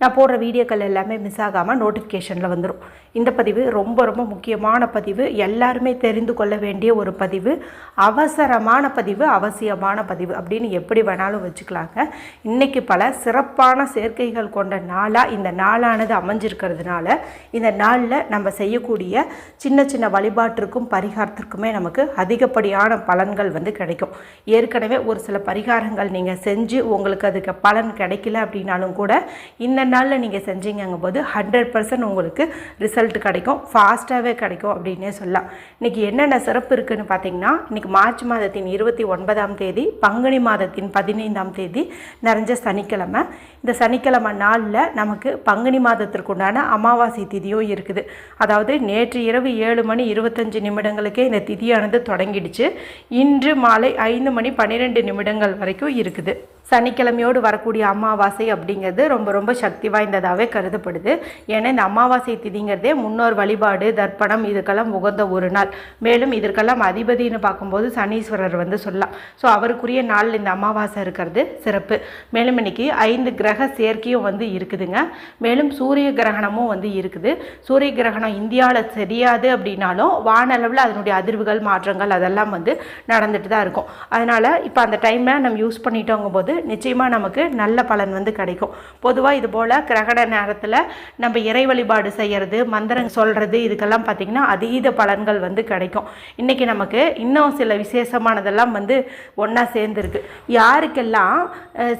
நான் போடுற வீடியோக்கள் எல்லாமே மிஸ் ஆகாமல் நோட்டிஃபிகேஷனில் வந்துடும் இந்த பதிவு ரொம்ப ரொம்ப முக்கியமான பதிவு. எல்லாருமே தெரிந்து கொள்ள வேண்டிய ஒரு பதிவு. அவசரமான பதிவு அவசியமான பதிவு அப்படின்னு எப்படி வேணாலும் வச்சுக்கலாங்க. இன்றைக்கி பல சிறப்பான சேர்க்கைகள் கொண்ட நாளாக இந்த நாளானது அமைஞ்சிருக்கிறதுனால இந்த நாளில் நம்ம செய்யக்கூடிய சின்ன சின்ன வழிபாட்டிற்கும் பரிகாரத்திற்குமே நமக்கு அதிகப்படியான பலன்கள் வந்து கிடைக்கும். ஏற்கனவே ஒரு சில பரிகாரங்கள் நீங்கள் செஞ்சு உங்களுக்கு அதுக்கு பலன் கிடைக்கல அப்படின்னாலும் கூட இந்த நாளில் நீங்கள் செஞ்சீங்கும் போது ஹண்ட்ரட் பர்சன்ட் உங்களுக்கு ரிசல்ட் கிடைக்கும். ஃபாஸ்ட்டாகவே கிடைக்கும் அப்படின்னே சொல்லலாம். இன்றைக்கி என்னென்ன சிறப்பு இருக்குதுன்னு பார்த்தீங்கன்னா இன்றைக்கி மார்ச் மாதத்தின் இருபத்தி ஒன்பதாம் தேதி பங்குனி மாதத்தின் பதினைந்தாம் தேதி நிறைஞ்ச சனிக்கிழமை. இந்த சனிக்கிழமை நாளில் நமக்கு பங்குனி மாதத்திற்குண்டான அமாவாசை திதியும் இருக்குது. அதாவது நேற்று இரவு ஏழு மணி இருபத்தஞ்சு நிமிடங்களுக்கே இந்த திதியானது தொடங்கிடுச்சு. இன்று மாலை ஐந்து மணி பன்னிரெண்டு நிமிடங்கள் வரைக்கும் இருக்குது. சனிக்கிழமையோடு வரக்கூடிய அமாவாசை அப்படிங்கிறது ரொம்ப ரொம்ப சக்தி வாய்ந்ததாகவே கருதப்படுது. ஏன்னா இந்த அமாவாசை திதிங்கிறதே முன்னோர் வழிபாடு தர்ப்பணம் இதுக்கெல்லாம் உகந்த ஒரு நாள். மேலும் இதற்கெல்லாம் அதிபதினு பார்க்கும்போது சனீஸ்வரர் வந்து சொல்லலாம். ஸோ அவருக்குரிய நாள் இந்த அமாவாசை இருக்கிறது சிறப்பு. மேலும் இன்னைக்கு ஐந்து கிரக சேர்க்கையும் வந்து இருக்குதுங்க. மேலும் சூரிய கிரகணமும் வந்து இருக்குது. சூரிய கிரகணம் இந்தியாவில் தெரியாது அப்படின்னாலும் வானளவில் அதனுடைய அதிர்வுகள் மாற்றங்கள் அதெல்லாம் வந்து நடந்துட்டு தான் இருக்கும். அதனால் இப்போ அந்த டைமில் நம்ம யூஸ் பண்ணிட்டோங்கும் போது நிச்சயமாக நமக்கு நல்ல பலன் வந்து கிடைக்கும். பொதுவாக இது போல் கிரகண நேரத்தில் நம்ம இறை வழிபாடு செய்கிறது மந்திரம் சொல்கிறது இதுக்கெல்லாம் பார்த்திங்கன்னா அதீத பலன்கள் வந்து கிடைக்கும். இன்றைக்கி நமக்கு இன்னும் சில விசேஷமானதெல்லாம் வந்து ஒன்றா சேர்ந்துருக்கு. யாருக்கெல்லாம்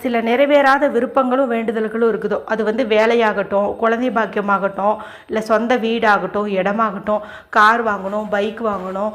சில நிறைவேறாத விருப்பங்களும் வேண்டுதல்களும் இருக்குதோ அது வந்து வேலையாகட்டும் குழந்தை பாக்கியமாகட்டும் இல்லை சொந்த வீடாகட்டும் இடமாகட்டும் கார் வாங்கணும் பைக் வாங்கணும்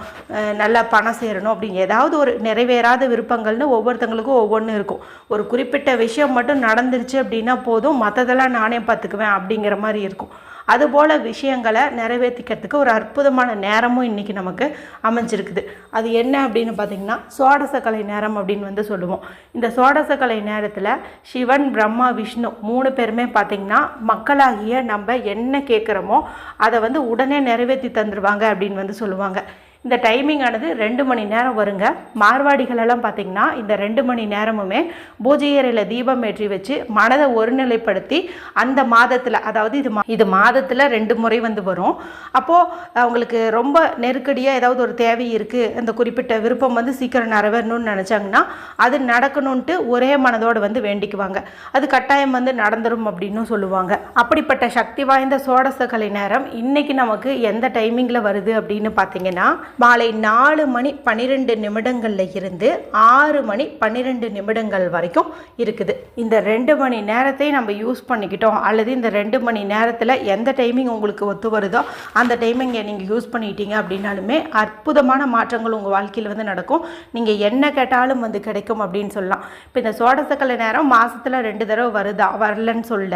நல்லா பணம் சேரணும் அப்படின்னு ஏதாவது ஒரு நிறைவேறாத விருப்பங்கள்னு ஒவ்வொருத்தங்களுக்கும் ஒவ்வொன்றும் இருக்கும். ஒரு குறிப்பிட்ட விஷயம் மட்டும் நடந்துருச்சு அப்படின்னா போதும் மற்றதெல்லாம் நானே பார்த்துக்குவேன் அப்படிங்கிற மாதிரி இருக்கும். அதுபோல் விஷயங்களை நிறைவேற்றிக்கிறதுக்கு ஒரு அற்புதமான நேரமும் இன்றைக்கி நமக்கு அமைஞ்சிருக்குது. அது என்ன அப்படின்னு பார்த்திங்கன்னா சோடசக்கலை நேரம் அப்படின்னு வந்து சொல்லுவோம். இந்த சோடசக்கலை நேரத்தில் சிவன் பிரம்மா விஷ்ணு மூணு பேருமே பார்த்திங்கன்னா மக்களாகிய நம்ம என்ன கேட்குறோமோ அதை வந்து உடனே நிறைவேற்றி தந்துடுவாங்க அப்படின்னு வந்து சொல்லுவாங்க. இந்த டைமிங் ஆனது ரெண்டு மணி நேரம் வருங்க. மார்வாடிகள் எல்லாம் பார்த்தீங்கன்னா இந்த ரெண்டு மணி நேரமுமே பூஜை அறையில் தீபம் ஏற்றி வச்சு மனதை ஒருநிலைப்படுத்தி அந்த மாதத்தில் அதாவது இது மா- இது மாதத்தில் ரெண்டு முறை வந்து வரும். அப்போது அவங்களுக்கு ரொம்ப நெருக்கடியாக ஏதாவது ஒரு தேவை இருக்குது அந்த குறிப்பிட்ட விருப்பம் வந்து சீக்கிரம் நிறைவேறணும்னு நினச்சாங்கன்னா அது நடக்கணும்ன்ட்டு ஒரே மனதோடு வந்து வேண்டிக்குவாங்க. அது கட்டாயம் வந்து நடந்துரும் அப்படின்னு சொல்லுவாங்க. அப்படிப்பட்ட சக்தி வாய்ந்த சோடச கலை நேரம் இன்றைக்கி நமக்கு எந்த டைமிங்கில் வருது அப்படின்னு பார்த்தீங்கன்னா மாலை நாலு மணி பன்னிரெண்டு நிமிடங்களில் இருந்து ஆறு மணி பன்னிரெண்டு நிமிடங்கள் வரைக்கும் இருக்குது. இந்த ரெண்டு மணி நேரத்தை நம்ம யூஸ் பண்ணிக்கிட்டோம். அல்லது இந்த ரெண்டு மணி நேரத்தில் எந்த டைமிங் உங்களுக்கு ஒத்து வருதோ அந்த டைமிங்கை நீங்கள் யூஸ் பண்ணிட்டீங்க அப்படின்னாலுமே அற்புதமான மாற்றங்கள் உங்கள் வாழ்க்கையில் வந்து நடக்கும். நீங்கள் என்ன கேட்டாலும் வந்து கிடைக்கும் அப்படின்னு சொல்லலாம். இப்போ இந்த சோடசக்கலை நேரம் மாதத்தில் ரெண்டு தடவை வருதா? வரலன்னு சொல்ல.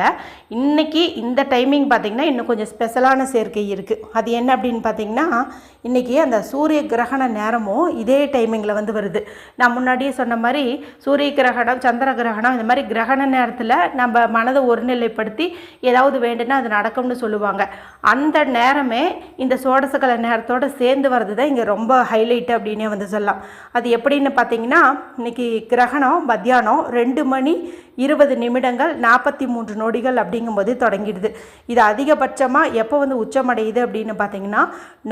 இன்னைக்கு இந்த டைமிங் பார்த்தீங்கன்னா இன்னும் கொஞ்சம் ஸ்பெஷலான சேர்க்கை இருக்குது அது என்ன அப்படின்னு பார்த்தீங்கன்னா இன்றைக்கி அந்த சூரிய கிரகண நேரமும் இதே டைமிங்கில் வந்து வருது. நான் முன்னாடியே சொன்ன மாதிரி சூரிய கிரகணம் சந்திர கிரகணம் இந்த மாதிரி கிரகண நேரத்தில் நம்ம மனதை ஒருநிலைப்படுத்தி ஏதாவது வேண்டுனா அது நடக்கும்னு சொல்லுவாங்க. அந்த நேரமே இந்த சோடசகல நேரத்தோட சேர்ந்து வர்றது தான் இங்கே ரொம்ப ஹைலைட் அப்படின்னே வந்து சொல்லலாம். அது எப்படின்னு பார்த்தீங்கன்னா இன்னைக்கு கிரகணம் மத்தியானம் ரெண்டு மணி இருபது நிமிடங்கள் நாற்பத்தி மூன்று நொடிகள் அப்படிங்கும்போது தொடங்கிடுது. இது அதிகபட்சமாக எப்போ வந்து உச்சமடையுது அப்படின்னு பார்த்தீங்கன்னா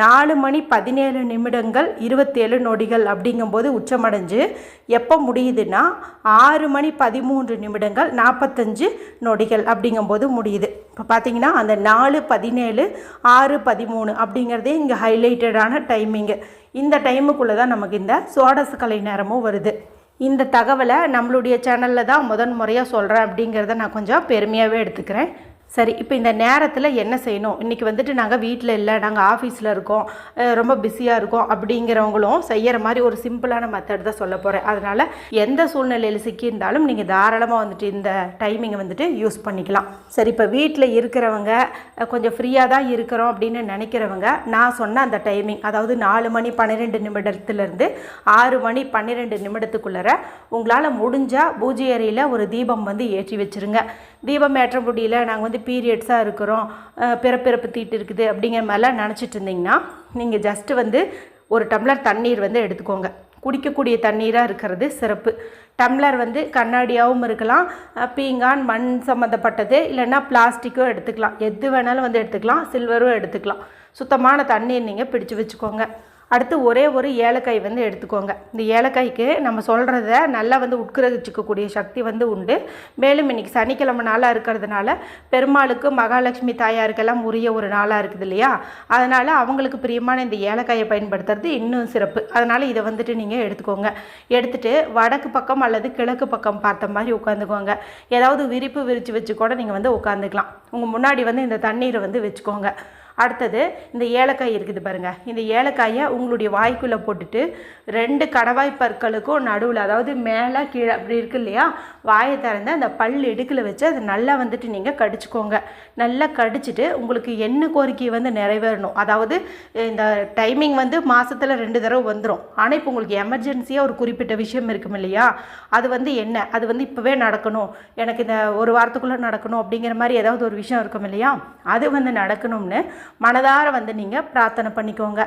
நாலு மணி பதினேழு நிமிடங்கள் இருபத்தேழு நொடிகள் அப்படிங்கும்போது உச்சமடைஞ்சு எப்போ முடியுதுன்னா ஆறு மணி பதிமூன்று நிமிடங்கள் நாற்பத்தஞ்சு நொடிகள் அப்படிங்கும்போது முடியுது. இப்போ பார்த்தீங்கன்னா அந்த நாலு பதினேழு ஆறு பதிமூணு அப்படிங்கிறதே இங்கே ஹைலைட்டடான டைமிங்கு இந்த டைமுக்குள்ளே தான் நமக்கு இந்த சோடசு கலை நேரமும் வருது. இந்த தகவலை நம்மளுடைய சேனலில் தான் முதன் முறையாக சொல்கிறேன் அப்படிங்கிறத நான் கொஞ்சம் பெருமையாகவே எடுத்துக்கிறேன். சரி இப்போ இந்த நேரத்தில் என்ன செய்யணும்? இன்றைக்கி வந்துட்டு நாங்கள் வீட்டில் இல்லை நாங்கள் ஆஃபீஸில் இருக்கோம் ரொம்ப பிஸியாக இருக்கோம் அப்படிங்கிறவங்களும் செய்கிற மாதிரி ஒரு சிம்பிளான மெத்தட் தான் சொல்ல போகிறேன் அதனால் எந்த சூழ்நிலையில் சிக்கியிருந்தாலும் நீங்கள் தாராளமாக வந்துட்டு இந்த டைமிங்கை வந்துட்டு யூஸ் பண்ணிக்கலாம். சரி இப்போ வீட்டில் இருக்கிறவங்க கொஞ்சம் ஃப்ரீயாக தான் இருக்கிறோம் அப்படின்னு நினைக்கிறவங்க நான் சொன்ன அந்த டைமிங் அதாவது நாலு மணி பன்னிரெண்டு நிமிடத்துலேருந்து ஆறு மணி பன்னிரெண்டு நிமிடத்துக்குள்ளார உங்களால் முடிஞ்சால் பூஜை அறையில் ஒரு தீபம் வந்து ஏற்றி வச்சுருங்க. தீபம் ஏற்ற முடியல நாங்கள் வந்து பீரியட்ஸாக இருக்கிறோம் பிறப்பிறப்பு தீட்டு இருக்குது அப்படிங்கிற மாதிரிலாம் நினச்சிட்டு இருந்தீங்கன்னா நீங்கள் ஜஸ்ட்டு வந்து ஒரு டம்ளர் தண்ணீர் வந்து எடுத்துக்கோங்க. குடிக்கக்கூடிய தண்ணீராக இருக்கிறது சிறப்பு. டம்ளர் வந்து கண்ணாடியாகவும் இருக்கலாம் பீங்கான் மண் சம்மந்தப்பட்டது இல்லைன்னா பிளாஸ்டிக்கும் எடுத்துக்கலாம். எது வேணாலும் வந்து எடுத்துக்கலாம் சில்வரும் எடுத்துக்கலாம். சுத்தமான தண்ணீர் நீங்கள் பிடிச்சு வச்சுக்கோங்க. அடுத்து ஒரே ஒரு ஏலக்காய் வந்து எடுத்துக்கோங்க. இந்த ஏலக்காய்க்கு நம்ம சொல்கிறத நல்லா வந்து உட்கிரகிச்சிக்கக்கூடிய சக்தி வந்து உண்டு. மேலும் இன்றைக்கி சனிக்கிழமை நாளாக இருக்கிறதுனால பெருமாளுக்கு மகாலட்சுமி தாயாருக்கெல்லாம் உரிய ஒரு நாளாக இருக்குது இல்லையா? அதனால் அவங்களுக்கு பிரியமான இந்த ஏலக்காயை பயன்படுத்துறது இன்னும் சிறப்பு. அதனால் இதை வந்துட்டு நீங்கள் எடுத்துக்கோங்க. எடுத்துகிட்டு வடக்கு பக்கம் அல்லது கிழக்கு பக்கம் பார்த்த மாதிரி உட்காந்துக்கோங்க. ஏதாவது விரிப்பு விரித்து வச்சு கூட நீங்கள் வந்து உட்காந்துக்கலாம். உங்கள் முன்னாடி வந்து இந்த தண்ணீரை வந்து வச்சுக்கோங்க. அடுத்தது இந்த ஏலக்காய் இருக்குது பாருங்கள் இந்த ஏலக்காயை உங்களுடைய வாய்க்குள்ளே போட்டுட்டு ரெண்டு கடவாய் பற்களுக்கும் நடுவில் அதாவது மேலே கீழே அப்படி இருக்கு இல்லையா? வாயை திறந்து அந்த பல் இடுக்கில் வச்சு அதை நல்லா வந்துட்டு நீங்கள் கடிச்சுக்கோங்க. நல்லா கடிச்சிட்டு உங்களுக்கு என்ன கோரிக்கை வந்து நிறைவேறணும். அதாவது இந்த டைமிங் வந்து மாதத்தில் ரெண்டு தடவை வந்துடும் ஆனால் இப்போ உங்களுக்கு எமர்ஜென்சியாக ஒரு குறிப்பிட்ட விஷயம் இருக்கும் இல்லையா? அது வந்து என்ன? அது வந்து இப்போவே நடக்கணும். எனக்கு இந்த ஒரு வாரத்துக்குள்ளே நடக்கணும் அப்படிங்கிற மாதிரி ஏதாவது ஒரு விஷயம் இருக்கும் இல்லையா? அது வந்து நடக்கணும்னு மனதார வந்து நீங்கள் பிரார்த்தனை பண்ணிக்கோங்க.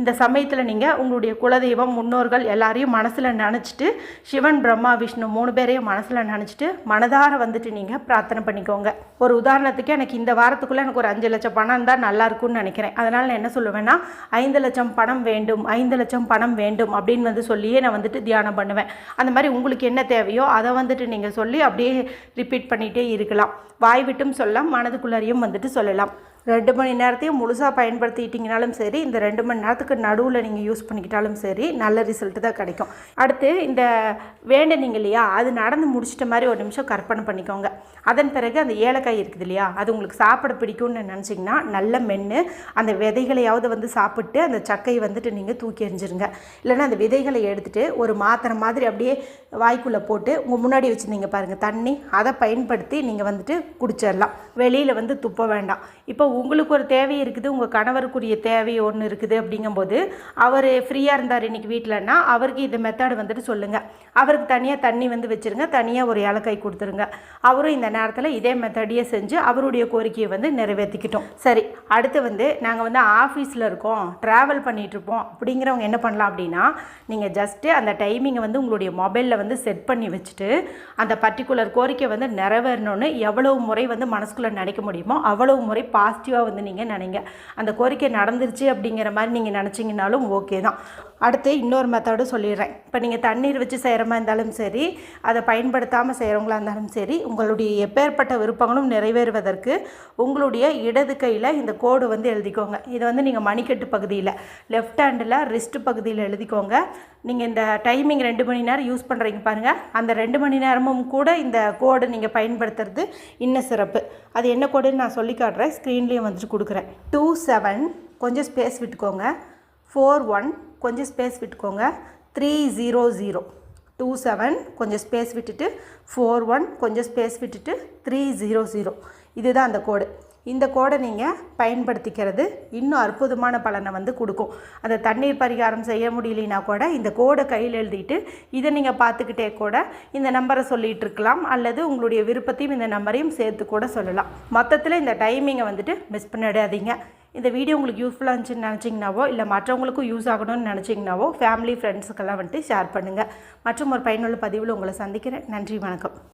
இந்த சமயத்தில் நீங்கள் உங்களுடைய குலதெய்வம் முன்னோர்கள் எல்லாரையும் மனசில் நினச்சிட்டு சிவன் பிரம்மா விஷ்ணு மூணு பேரையும் மனசில் நினச்சிட்டு மனதார வந்துட்டு நீங்கள் பிரார்த்தனை பண்ணிக்கோங்க. ஒரு உதாரணத்துக்கு எனக்கு இந்த வாரத்துக்குள்ளே எனக்கு ஒரு அஞ்சு லட்சம் பணம் தான் நல்லா இருக்கும்னு நினைக்கிறேன். அதனால் நான் என்ன சொல்லுவேன்னா ஐந்து லட்சம் பணம் வேண்டும் ஐந்து லட்சம் பணம் வேண்டும் அப்படின்னு வந்து சொல்லியே நான் வந்துட்டு தியானம் பண்ணுவேன். அந்த மாதிரி உங்களுக்கு என்ன தேவையோ அதை வந்துட்டு நீங்கள் சொல்லி அப்படியே ரிப்பீட் பண்ணிகிட்டே இருக்கலாம். வாய் விட்டும் சொல்லலாம் மனதுக்குள்ளாரையும் வந்துட்டு சொல்லலாம். ரெண்டு மணி நேரத்தையும் முழுசாக பயன்படுத்திட்டிங்கனாலும் சரி இந்த ரெண்டு மணி நேரத்துக்கு நடுவில் நீங்கள் யூஸ் பண்ணிக்கிட்டாலும் சரி நல்ல ரிசல்ட்டு தான் கிடைக்கும். அடுத்து இந்த வேண்டனிங்க இல்லையா அது நடந்து முடிச்சிட்ட மாதிரி ஒரு நிமிஷம் கற்பனை பண்ணிக்கோங்க. அதன் பிறகு அந்த ஏலக்காய் இருக்குது இல்லையா அது உங்களுக்கு சாப்பிட பிடிக்கும்னு நினச்சிங்கன்னா நல்ல மென்று அந்த விதைகளையாவது வந்து சாப்பிட்டு அந்த சக்கையை வந்துட்டு நீங்கள் தூக்கி எறிஞ்சிருங்க. இல்லைன்னா அந்த விதைகளை எடுத்துகிட்டு ஒரு மாத்திரை மாதிரி அப்படியே வாய்க்குள்ளே போட்டு உங்கள் முன்னாடி வச்சுருந்தீங்க பாருங்கள் தண்ணி அதை பயன்படுத்தி நீங்கள் வந்துட்டு குடிச்சிடலாம் வெளியில் வந்து துப்ப வேண்டாம். இப்போ உங்களுக்கு ஒரு தேவை இருக்குது உங்கள் கணவருக்குரிய தேவை ஒன்று இருக்குது அப்படிங்கும்போது அவர் ஃப்ரீயாக இருந்தார் இன்றைக்கி வீட்டிலன்னா அவருக்கு இந்த மெத்தடு வந்துட்டு சொல்லுங்கள் அவருக்கு தனியாக தண்ணி வந்து வச்சுருங்க தனியாக ஒரு ஏலக்காய் கொடுத்துருங்க. அவரும் இந்த நேரத்தில் இதே மெத்தடையே செஞ்சு அவருடைய கோரிக்கையை வந்து நிறைவேற்றிக்கிட்டோம் சரி அடுத்து வந்து நாங்கள் வந்து ஆஃபீஸில் இருக்கோம் ட்ராவல் பண்ணிகிட்ருப்போம் அப்படிங்கிறவங்க என்ன பண்ணலாம் அப்படின்னா நீங்கள் ஜஸ்ட்டு அந்த டைமிங்கை வந்து உங்களுடைய மொபைலில் வந்து செட் பண்ணி வச்சுட்டு அந்த பர்டிகுலர் கோரிக்கை வந்து நிறைவேறணும்னு எவ்வளவு முறை வந்து மனசுக்குள்ளே நினைக்க முடியுமோ அவ்வளவு முறை பாஸ் பாசிட்டிவாக வந்து நீங்கள் நினைங்க. அந்த கோரிக்கை நடந்துருச்சு அப்படிங்கிற மாதிரி நீங்கள் நினச்சிங்கனாலும் ஓகே தான். அடுத்து இன்னொரு மெத்தடும் சொல்லிடுறேன். இப்போ நீங்கள் தண்ணீர் வச்சு செய்கிறமா இருந்தாலும் சரி அதை பயன்படுத்தாமல் செய்கிறவங்களா இருந்தாலும் சரி உங்களுடைய எப்பேற்பட்ட விருப்பங்களும் நிறைவேறுவதற்கு உங்களுடைய இடது கையில் இந்த கோடு வந்து எழுதிக்கோங்க. இதை வந்து நீங்கள் மணிக்கட்டு பகுதியில் லெஃப்ட் ஹேண்டில் ரிஸ்ட் பகுதியில் எழுதிக்கோங்க. நீங்கள் இந்த டைமிங் ரெண்டு மணி நேரம் யூஸ் பண்ணுறீங்க பாருங்கள் அந்த ரெண்டு மணி நேரமும் கூட இந்த கோடு நீங்கள் பயன்படுத்துறது இன்னும் சிறப்பு. அது என்ன கோடுன்னு நான் சொல்லி காட்டுறேன். ஸ்க்ரீன்லேயும் வந்துட்டு கொடுக்குறேன். டூ செவன் கொஞ்சம் ஸ்பேஸ் விட்டுக்கோங்க. ஃபோர் ஒன் கொஞ்சம் ஸ்பேஸ் விட்டுக்கோங்க. Three zero zero two seven கொஞ்சம் ஸ்பேஸ் விட்டுட்டு ஃபோர் ஒன் கொஞ்சம் ஸ்பேஸ் விட்டுட்டு த்ரீ ஜீரோ ஜீரோ இதுதான் அந்த கோடு இந்த கோடை நீங்கள் பயன்படுத்திக்கிறது இன்னும் அற்புதமான பலனை வந்து கொடுக்கும். அந்த தண்ணீர் பரிகாரம் செய்ய முடியலனா கூட இந்த கோடை கையில் எழுதிட்டு இதை நீங்கள் பார்த்துக்கிட்டே கூட இந்த நம்பரை சொல்லிகிட்டு இருக்கலாம். அல்லது உங்களுடைய விருப்பத்தையும் இந்த நம்பரையும் சேர்த்து கூட சொல்லலாம். மொத்தத்தில் இந்த டைமிங்கை வந்துட்டு மிஸ் பண்ணிடாதீங்க. இந்த வீடியோ உங்களுக்கு யூஸ்ஃபுல்லாக இருந்துச்சுன்னு நினச்சிங்கனாவோ இல்லை மற்றவங்களுக்கும் யூஸ் ஆகணும்னு நினச்சிங்கனாவோ ஃபேமிலி ஃப்ரெண்ட்ஸுக்கெல்லாம் வந்துட்டு ஷேர் பண்ணுங்கள் மற்றும் ஒரு பயனுள்ள பதிவில் உங்களை சந்திக்கிறேன். நன்றி வணக்கம்.